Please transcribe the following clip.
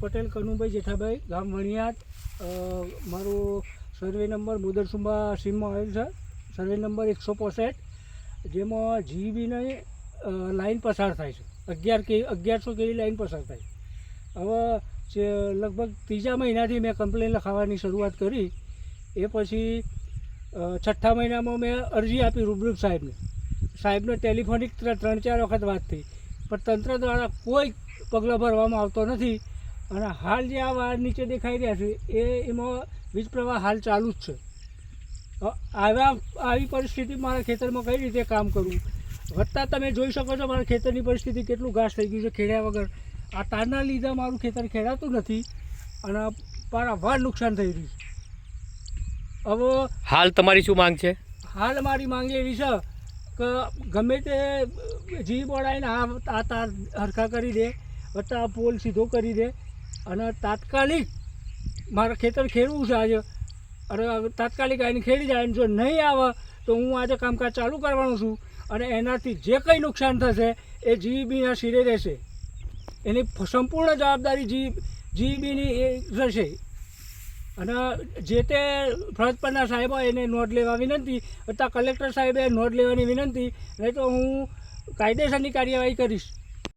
પટેલ, કનુભાઈ જેઠાભાઈ, ગામ વણિયાત મારો survey number મુદરસુંબા સીમમાં આવેલ છે. સર્વે નંબર એકસો પોસઠ, જેમાં જીબીની લાઈન પસાર થાય છે. અગિયાર કે, અગિયારસો કેવી લાઈન પસાર થાય હવે જે લગભગ ત્રીજા મહિનાથી મેં કમ્પ્લેન લખાવવાની શરૂઆત કરી. એ પછી છઠ્ઠા મહિનામાં મેં અરજી આપી રૂબરૂપ સાહેબને. સાહેબને ટેલિફોનિક ત્રણ ચાર વખત વાત થઈ. પણ તંત્ર દ્વારા કોઈ પગલાં ભરવામાં આવતો નથી. અને હાલ જે આ વાળ નીચે દેખાઈ રહ્યા છે એ એમાં વીજ પ્રવાહ હાલ ચાલુ જ છે. આવા આવી પરિસ્થિતિ મારા ખેતરમાં કઈ રીતે કામ કરવું વધતા તમે જોઈ શકો છો મારા ખેતરની પરિસ્થિતિ કેટલું ઘાસ થઈ ગયું છે ખેડ્યા વગર. આ તારના લીધે મારું ખેતર ખેડાતું નથી અને પારાવાર નુકસાન થઈ રહ્યું છે. હવે હાલ તમારી શું માંગ છે? હાલ મારી માંગ એવી છે કે ગમે તે જી બોડાઈને આ આ તાર હરખા કરી દે વત્તા આ પોલ સીધો કરી દે. અને તાત્કાલિક મારે ખેતર ખેડવું છે આજે. અને તાત્કાલિક આવીને ખેડી જાય. અને જો નહીં આવે, તો હું આજે કામકાજ ચાલુ કરવાનો છું. અને એનાથી જે કંઈ નુકસાન થશે, એ જીબીના શિરે રહેશે. એની સંપૂર્ણ જવાબદારી જી જીબીની એ રહેશે. અને જે તે ફરજ પરના સાહેબો એને નોંધ લેવા વિનંતી અથવા કલેક્ટર સાહેબે નોંધ લેવાની વિનંતી, નહીં તો હું કાયદેસરની કાર્યવાહી કરીશ.